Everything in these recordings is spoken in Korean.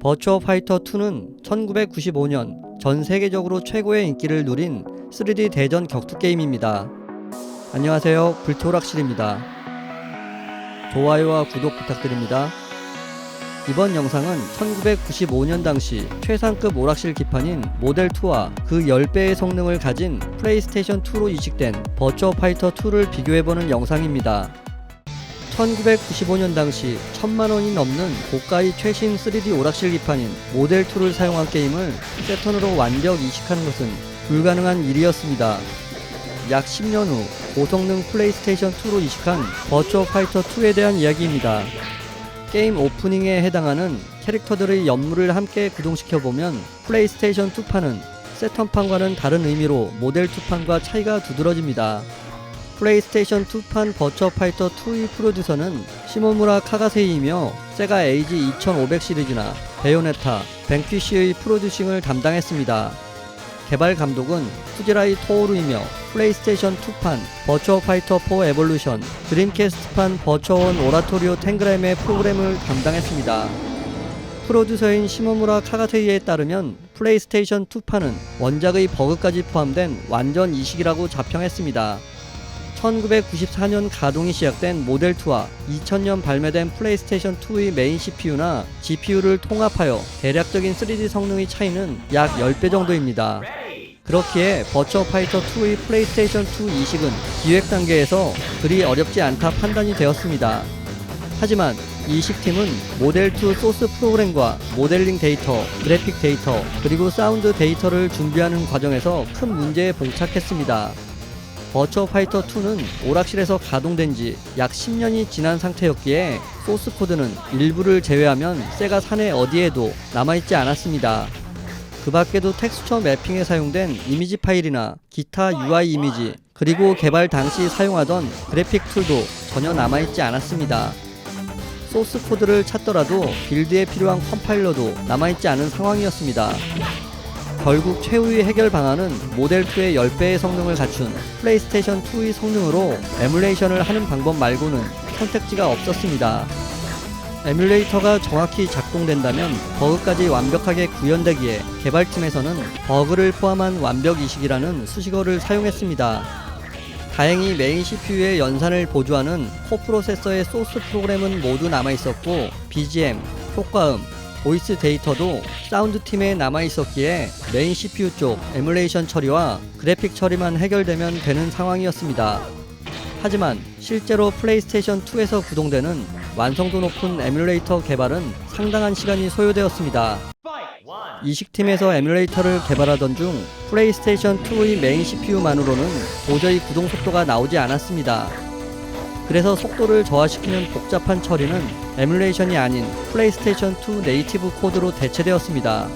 버추어 파이터 2는 1995년 전 세계적으로 최고의 인기를 누린 3D 대전 격투 게임입니다. 안녕하세요. 불토락실입니다. 좋아요와 구독 부탁드립니다. 이번 영상은 1995년 당시 최상급 오락실 기판인 모델 2와 그 10배의 성능을 가진 플레이스테이션 2로 이식된 버추어 파이터 2를 비교해보는 영상입니다. 1995년 당시 천만 원이 넘는 고가의 최신 3D 오락실 기판인 모델 2를 사용한 게임을 세턴으로 완벽 이식하는 것은 불가능한 일이었습니다. 약 10년 후 고성능 플레이스테이션 2로 이식한 버추어 파이터 2에 대한 이야기입니다. 게임 오프닝에 해당하는 캐릭터들의 연물을 함께 구동시켜 보면 플레이스테이션 2판은 세턴판과는 다른 의미로 모델 2판과 차이가 두드러집니다. 플레이스테이션 2판 버처 파이터 2의 프로듀서는 시모무라 카가세이이며 세가 에이지 2500 시리즈나 베요네타, 뱅퀴시의 프로듀싱을 담당했습니다. 개발 감독은 후지라이 토오루이며 플레이스테이션 2판 버처 파이터 4 에볼루션, 드림캐스트판 버처 원 오라토리오 탱그램의 프로그램을 담당했습니다. 프로듀서인 시모무라 카가세이에 따르면 플레이스테이션 2판은 원작의 버그까지 포함된 완전 이식이라고 자평했습니다. 1994년 가동이 시작된 모델 2와 2000년 발매된 플레이스테이션 2의 메인 CPU나 GPU를 통합하여 대략적인 3D 성능의 차이는 약 10배 정도입니다. 그렇기에 버처 파이터 2의 플레이스테이션 2 이식은 기획 단계에서 그리 어렵지 않다 판단이 되었습니다. 하지만 이식팀은 모델 2 소스 프로그램과 모델링 데이터, 그래픽 데이터, 그리고 사운드 데이터를 준비하는 과정에서 큰 문제에 봉착했습니다. 버처 파이터 2는 오락실에서 가동된 지 약 10년이 지난 상태였기에 소스 코드는 일부를 제외하면 세가 사내 어디에도 남아있지 않았습니다. 그 밖에도 텍스처 매핑에 사용된 이미지 파일이나 기타 UI 이미지, 그리고 개발 당시 사용하던 그래픽 툴도 전혀 남아있지 않았습니다. 소스 코드를 찾더라도 빌드에 필요한 컴파일러도 남아있지 않은 상황이었습니다. 결국 최후의 해결 방안은 모델 2의 10배의 성능을 갖춘 플레이스테이션 2의 성능으로 에뮬레이션을 하는 방법 말고는 선택지가 없었습니다. 에뮬레이터가 정확히 작동된다면 버그까지 완벽하게 구현되기에 개발팀에서는 버그를 포함한 완벽 이식이라는 수식어를 사용했습니다. 다행히 메인 CPU의 연산을 보조하는 코프로세서의 소스 프로그램은 모두 남아 있었고 BGM, 효과음, 보이스 데이터도 사운드 팀에 남아 있었기에 메인 CPU 쪽 에뮬레이션 처리와 그래픽 처리만 해결되면 되는 상황이었습니다. 하지만 실제로 플레이스테이션 2에서 구동되는 완성도 높은 에뮬레이터 개발은 상당한 시간이 소요되었습니다. 이식팀에서 에뮬레이터를 개발하던 중 플레이스테이션 2의 메인 CPU만으로는 도저히 구동 속도가 나오지 않았습니다. 그래서 속도를 저하시키는 복잡한 처리는 에뮬레이션이 아닌 플레이스테이션 2 네이티브 코드로 대체되었습니다.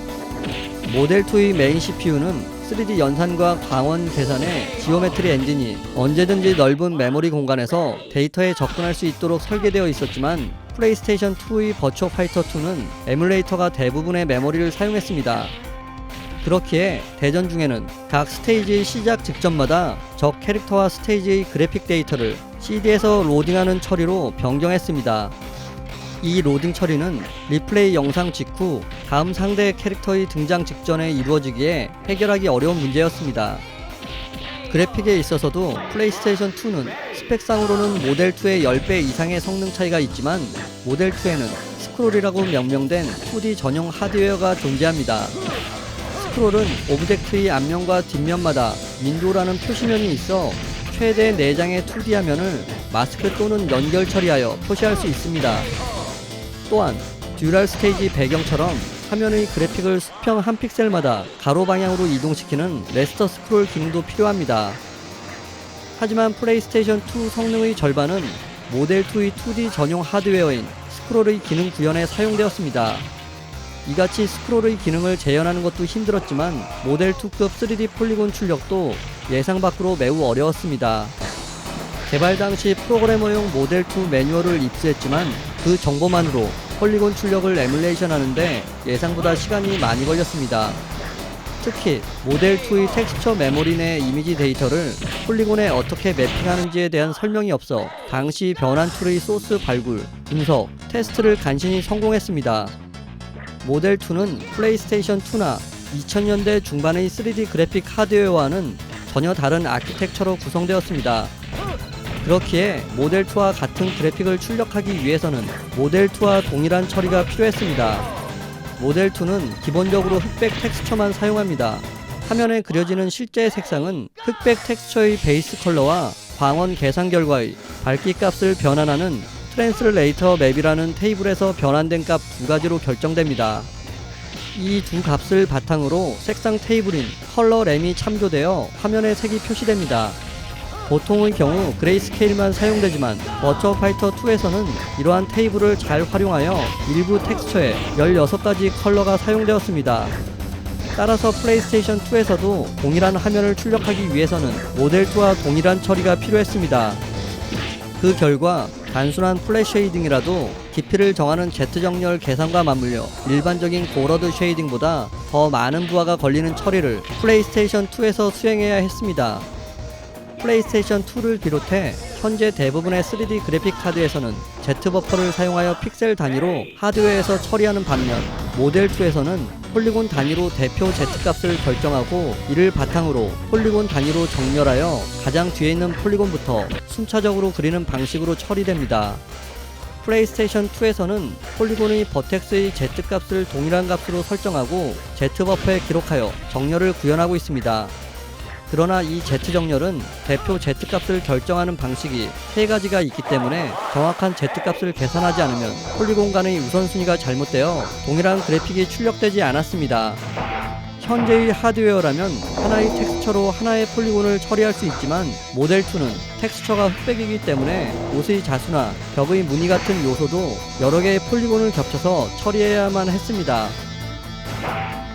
모델 2의 메인 CPU는 3D 연산과 광원 계산의 지오메트리 엔진이 언제든지 넓은 메모리 공간에서 데이터에 접근할 수 있도록 설계되어 있었지만 플레이스테이션 2의 버추어 파이터 2는 에뮬레이터가 대부분의 메모리를 사용했습니다. 그렇기에 대전 중에는 각 스테이지의 시작 직전마다 적 캐릭터와 스테이지의 그래픽 데이터를 CD에서 로딩하는 처리로 변경했습니다. 이 로딩 처리는 리플레이 영상 직후 다음 상대 캐릭터의 등장 직전에 이루어지기에 해결하기 어려운 문제였습니다. 그래픽에 있어서도 플레이스테이션 2는 스펙상으로는 모델 2의 10배 이상의 성능 차이가 있지만 모델 2에는 스크롤이라고 명명된 2D 전용 하드웨어가 존재합니다. 스크롤은 오브젝트의 앞면과 뒷면마다 윈도우라는 표시면이 있어 최대 4장의 2D 화면을 마스크 또는 연결 처리하여 표시할 수 있습니다. 또한 듀랄 스테이지 배경처럼 화면의 그래픽을 수평 한 픽셀마다 가로 방향으로 이동시키는 레스터 스크롤 기능도 필요합니다. 하지만 플레이스테이션 2 성능의 절반은 모델 2의 2D 전용 하드웨어인 스크롤의 기능 구현에 사용되었습니다. 이같이 스크롤의 기능을 재현하는 것도 힘들었지만 모델 2급 3D 폴리곤 출력도 예상 밖으로 매우 어려웠습니다. 개발 당시 프로그래머용 모델 2 매뉴얼을 입수했지만 그 정보만으로 폴리곤 출력을 에뮬레이션 하는데 예상보다 시간이 많이 걸렸습니다. 특히 모델 2의 텍스처 메모리 내 이미지 데이터를 폴리곤에 어떻게 매핑하는지에 대한 설명이 없어 당시 변환 툴의 소스 발굴, 분석, 테스트를 간신히 성공했습니다. 모델 2는 플레이스테이션 2나 2000년대 중반의 3D 그래픽 하드웨어와는 전혀 다른 아키텍처로 구성되었습니다. 그렇기에 모델 2와 같은 그래픽을 출력하기 위해서는 모델 2와 동일한 처리가 필요했습니다. 모델 2는 기본적으로 흑백 텍스처만 사용합니다. 화면에 그려지는 실제 색상은 흑백 텍스처의 베이스 컬러와 광원 계산 결과의 밝기 값을 변환하는 트랜스레이터 맵이라는 테이블에서 변환된 값 두 가지로 결정됩니다. 이 두 값을 바탕으로 색상 테이블인 컬러 램이 참조되어 화면에 색이 표시됩니다. 보통의 경우 그레이스케일만 사용되지만 버처 파이터 2에서는 이러한 테이블을 잘 활용하여 일부 텍스처에 16가지 컬러가 사용되었습니다. 따라서 플레이스테이션 2에서도 동일한 화면을 출력하기 위해서는 모델 2와 동일한 처리가 필요했습니다. 그 결과 단순한 플랫 쉐이딩이라도 깊이를 정하는 Z 정렬 계산과 맞물려 일반적인 고러드 쉐이딩보다 더 많은 부하가 걸리는 처리를 플레이스테이션 2에서 수행해야 했습니다. 플레이스테이션 2를 비롯해 현재 대부분의 3D 그래픽 카드에서는 Z 버퍼를 사용하여 픽셀 단위로 하드웨어에서 처리하는 반면 모델 2에서는 폴리곤 단위로 대표 Z 값을 결정하고 이를 바탕으로 폴리곤 단위로 정렬하여 가장 뒤에 있는 폴리곤부터 순차적으로 그리는 방식으로 처리됩니다. 플레이스테이션 2에서는 폴리곤의 버텍스의 Z 값을 동일한 값으로 설정하고 Z 버퍼에 기록하여 정렬을 구현하고 있습니다. 그러나 이 Z 정렬은 대표 Z 값을 결정하는 방식이 세 가지가 있기 때문에 정확한 Z 값을 계산하지 않으면 폴리곤 간의 우선순위가 잘못되어 동일한 그래픽이 출력되지 않았습니다. 현재의 하드웨어라면 하나의 텍스처로 하나의 폴리곤을 처리할 수 있지만 모델 2는 텍스처가 흑백이기 때문에 옷의 자수나 벽의 무늬 같은 요소도 여러 개의 폴리곤을 겹쳐서 처리해야만 했습니다.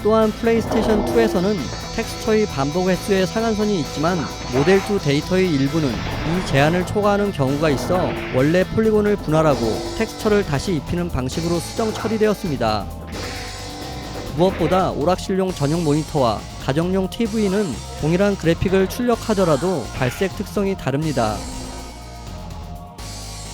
또한 플레이스테이션 2에서는 텍스처의 반복 횟수의 상한선이 있지만 모델 2 데이터의 일부는 이 제한을 초과하는 경우가 있어 원래 폴리곤을 분할하고 텍스처를 다시 입히는 방식으로 수정 처리되었습니다. 무엇보다 오락실용 전용 모니터와 가정용 TV는 동일한 그래픽을 출력하더라도 발색 특성이 다릅니다.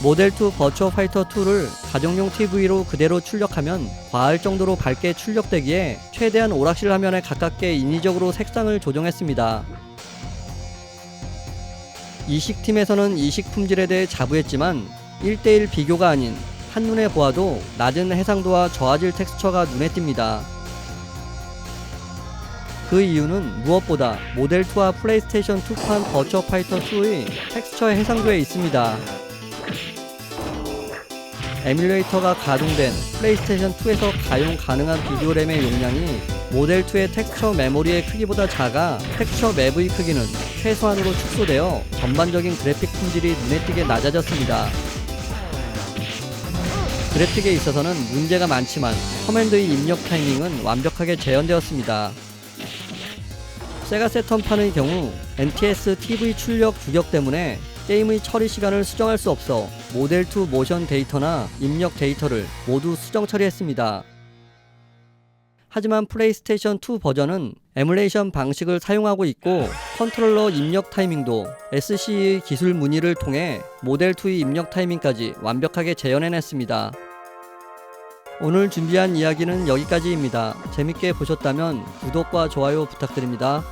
모델2 버추어 파이터 2를 가정용 TV로 그대로 출력하면 과할 정도로 밝게 출력되기에 최대한 오락실 화면에 가깝게 인위적으로 색상을 조정했습니다. 이식팀에서는 이식 품질에 대해 자부했지만 1대1 비교가 아닌 한눈에 보아도 낮은 해상도와 저화질 텍스처가 눈에 띕니다. 그 이유는 무엇보다 모델2와 플레이스테이션 2판 버추어 파이터 2의 텍스처의 해상도에 있습니다. 에뮬레이터가 가동된 플레이스테이션 2에서 가용 가능한 비디오 램의 용량이 모델 2의 텍스처 메모리의 크기보다 작아 텍스처 맵의 크기는 최소한으로 축소되어 전반적인 그래픽 품질이 눈에 띄게 낮아졌습니다. 그래픽에 있어서는 문제가 많지만 커맨드의 입력 타이밍은 완벽하게 재현되었습니다. 세가 세턴판의 경우 NTS TV 출력 규격 때문에 게임의 처리 시간을 수정할 수 없어 모델 2 모션 데이터나 입력 데이터를 모두 수정 처리했습니다. 하지만 플레이스테이션 2 버전은 에뮬레이션 방식을 사용하고 있고 컨트롤러 입력 타이밍도 SC의 기술 문의를 통해 모델 2의 입력 타이밍까지 완벽하게 재현해냈습니다. 오늘 준비한 이야기는 여기까지입니다. 재밌게 보셨다면 구독과 좋아요 부탁드립니다.